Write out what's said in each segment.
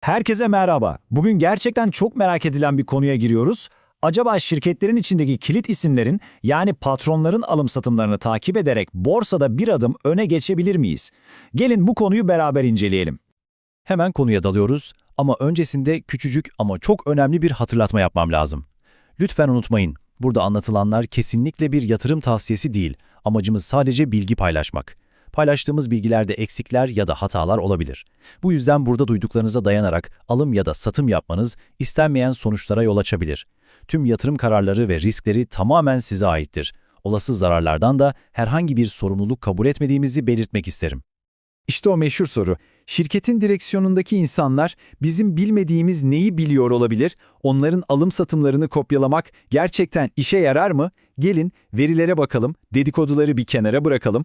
Herkese merhaba. Bugün gerçekten çok merak edilen bir konuya giriyoruz. Acaba şirketlerin içindeki kilit isimlerin yani patronların alım satımlarını takip ederek borsada bir adım öne geçebilir miyiz? Gelin bu konuyu beraber inceleyelim. Hemen konuya dalıyoruz ama öncesinde küçücük ama çok önemli bir hatırlatma yapmam lazım. Lütfen unutmayın, burada anlatılanlar kesinlikle bir yatırım tavsiyesi değil. Amacımız sadece bilgi paylaşmak. Paylaştığımız bilgilerde eksikler ya da hatalar olabilir. Bu yüzden burada duyduklarınıza dayanarak alım ya da satım yapmanız istenmeyen sonuçlara yol açabilir. Tüm yatırım kararları ve riskleri tamamen size aittir. Olası zararlardan da herhangi bir sorumluluk kabul etmediğimizi belirtmek isterim. İşte o meşhur soru. Şirketin direksiyonundaki insanlar bizim bilmediğimiz neyi biliyor olabilir? Onların alım satımlarını kopyalamak gerçekten işe yarar mı? Gelin verilere bakalım, dedikoduları bir kenara bırakalım.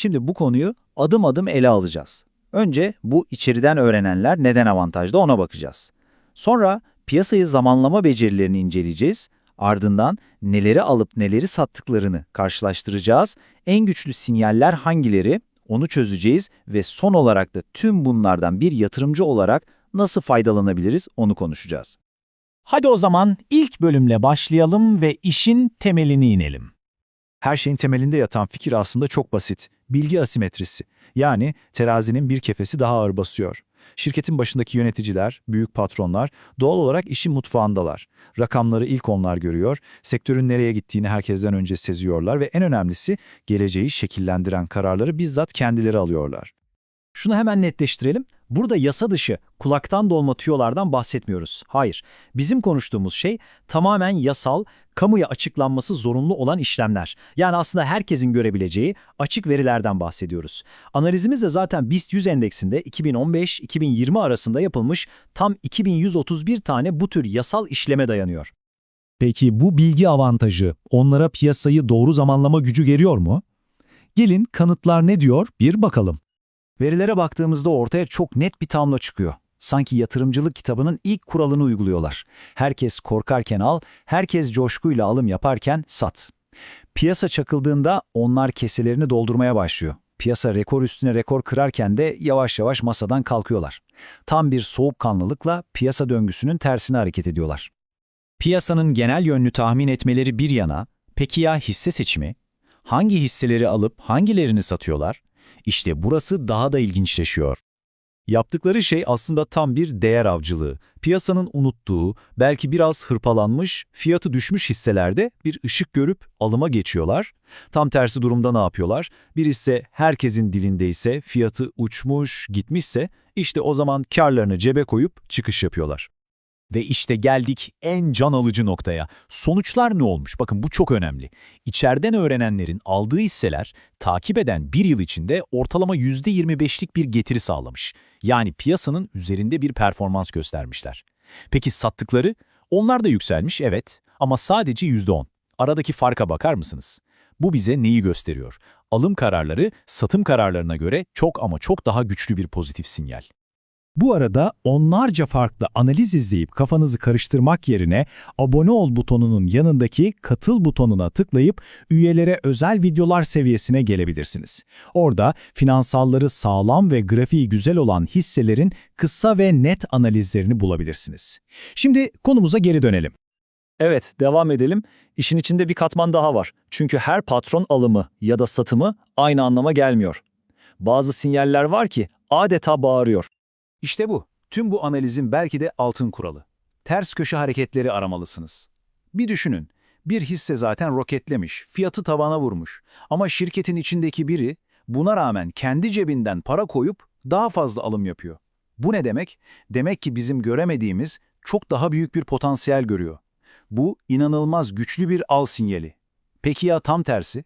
Şimdi bu konuyu adım adım ele alacağız. Önce bu içeriden öğrenenler neden avantajlı ona bakacağız. Sonra piyasayı zamanlama becerilerini inceleyeceğiz. Ardından neleri alıp neleri sattıklarını karşılaştıracağız. En güçlü sinyaller hangileri onu çözeceğiz ve son olarak da tüm bunlardan bir yatırımcı olarak nasıl faydalanabiliriz onu konuşacağız. Hadi o zaman ilk bölümle başlayalım ve işin temelini inelim. Her şeyin temelinde yatan fikir aslında çok basit. Bilgi asimetrisi. Yani terazinin bir kefesi daha ağır basıyor. Şirketin başındaki yöneticiler, büyük patronlar doğal olarak işin mutfağındalar. Rakamları ilk onlar görüyor, sektörün nereye gittiğini herkesten önce seziyorlar ve en önemlisi geleceği şekillendiren kararları bizzat kendileri alıyorlar. Şunu hemen netleştirelim. Burada yasa dışı, kulaktan dolma tüyolardan bahsetmiyoruz. Hayır, bizim konuştuğumuz şey tamamen yasal, kamuya açıklanması zorunlu olan işlemler. Yani aslında herkesin görebileceği açık verilerden bahsediyoruz. Analizimiz de zaten BIST 100 endeksinde 2015-2020 arasında yapılmış tam 2131 tane bu tür yasal işleme dayanıyor. Peki bu bilgi avantajı onlara piyasayı doğru zamanlama gücü geliyor mu? Gelin kanıtlar ne diyor bir bakalım. Verilere baktığımızda ortaya çok net bir tablo çıkıyor. Sanki yatırımcılık kitabının ilk kuralını uyguluyorlar. Herkes korkarken al, herkes coşkuyla alım yaparken sat. Piyasa çakıldığında onlar keselerini doldurmaya başlıyor. Piyasa rekor üstüne rekor kırarken de yavaş yavaş masadan kalkıyorlar. Tam bir soğukkanlılıkla piyasa döngüsünün tersine hareket ediyorlar. Piyasanın genel yönünü tahmin etmeleri bir yana, peki ya hisse seçimi? Hangi hisseleri alıp hangilerini satıyorlar? İşte burası daha da ilginçleşiyor. Yaptıkları şey aslında tam bir değer avcılığı. Piyasanın unuttuğu, belki biraz hırpalanmış, fiyatı düşmüş hisselerde bir ışık görüp alıma geçiyorlar. Tam tersi durumda ne yapıyorlar? Bir hisse herkesin dilinde ise fiyatı uçmuş, gitmişse işte o zaman karlarını cebe koyup çıkış yapıyorlar. Ve işte geldik en can alıcı noktaya. Sonuçlar ne olmuş? Bakın bu çok önemli. İçeriden öğrenenlerin aldığı hisseler takip eden bir yıl içinde ortalama %25'lik bir getiri sağlamış. Yani piyasanın üzerinde bir performans göstermişler. Peki sattıkları? Onlar da yükselmiş evet ama sadece %10. Aradaki farka bakar mısınız? Bu bize neyi gösteriyor? Alım kararları satım kararlarına göre çok ama çok daha güçlü bir pozitif sinyal. Bu arada onlarca farklı analiz izleyip kafanızı karıştırmak yerine abone ol butonunun yanındaki katıl butonuna tıklayıp üyelere özel videolar seviyesine gelebilirsiniz. Orada finansalları sağlam ve grafiği güzel olan hisselerin kısa ve net analizlerini bulabilirsiniz. Şimdi konumuza geri dönelim. Evet, devam edelim. İşin içinde bir katman daha var. Çünkü her patron alımı ya da satımı aynı anlama gelmiyor. Bazı sinyaller var ki adeta bağırıyor. İşte bu. Tüm bu analizin belki de altın kuralı. Ters köşe hareketleri aramalısınız. Bir düşünün. Bir hisse zaten roketlemiş, fiyatı tavana vurmuş. Ama şirketin içindeki biri buna rağmen kendi cebinden para koyup daha fazla alım yapıyor. Bu ne demek? Demek ki bizim göremediğimiz çok daha büyük bir potansiyel görüyor. Bu inanılmaz güçlü bir al sinyali. Peki ya tam tersi?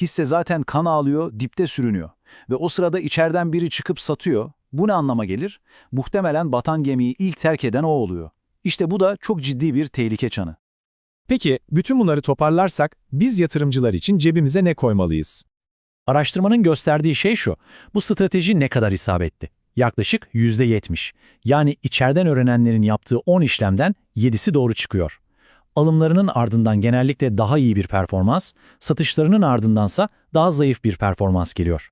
Hisse zaten kan ağlıyor, dipte sürünüyor. Ve o sırada içeriden biri çıkıp satıyor. Bu ne anlama gelir? Muhtemelen batan gemiyi ilk terk eden o oluyor. İşte bu da çok ciddi bir tehlike çanı. Peki bütün bunları toparlarsak biz yatırımcılar için cebimize ne koymalıyız? Araştırmanın gösterdiği şey şu, bu strateji ne kadar isabetli? Yaklaşık %70. Yani içeriden öğrenenlerin yaptığı 10 işlemden 7'si doğru çıkıyor. Alımlarının ardından genellikle daha iyi bir performans, satışlarının ardındansa daha zayıf bir performans geliyor.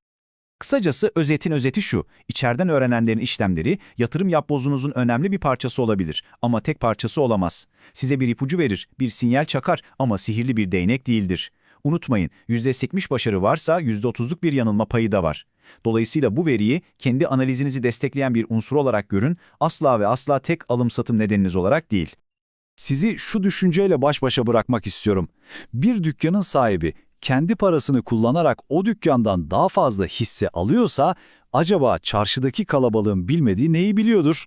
Kısacası özetin özeti şu, içeriden öğrenenlerin işlemleri yatırım yapbozunuzun önemli bir parçası olabilir ama tek parçası olamaz. Size bir ipucu verir, bir sinyal çakar ama sihirli bir değnek değildir. Unutmayın, %80 başarı varsa %30'luk bir yanılma payı da var. Dolayısıyla bu veriyi kendi analizinizi destekleyen bir unsur olarak görün, asla ve asla tek alım-satım nedeniniz olarak değil. Sizi şu düşünceyle baş başa bırakmak istiyorum. Bir dükkanın sahibi kendi parasını kullanarak o dükkandan daha fazla hisse alıyorsa acaba çarşıdaki kalabalığın bilmediği neyi biliyordur?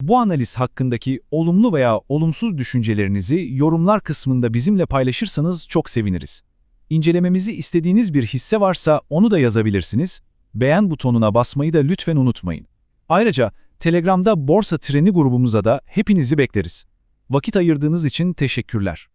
Bu analiz hakkındaki olumlu veya olumsuz düşüncelerinizi yorumlar kısmında bizimle paylaşırsanız çok seviniriz. İncelememizi istediğiniz bir hisse varsa onu da yazabilirsiniz. Beğen butonuna basmayı da lütfen unutmayın. Ayrıca Telegram'da Borsa Treni grubumuza da hepinizi bekleriz. Vakit ayırdığınız için teşekkürler.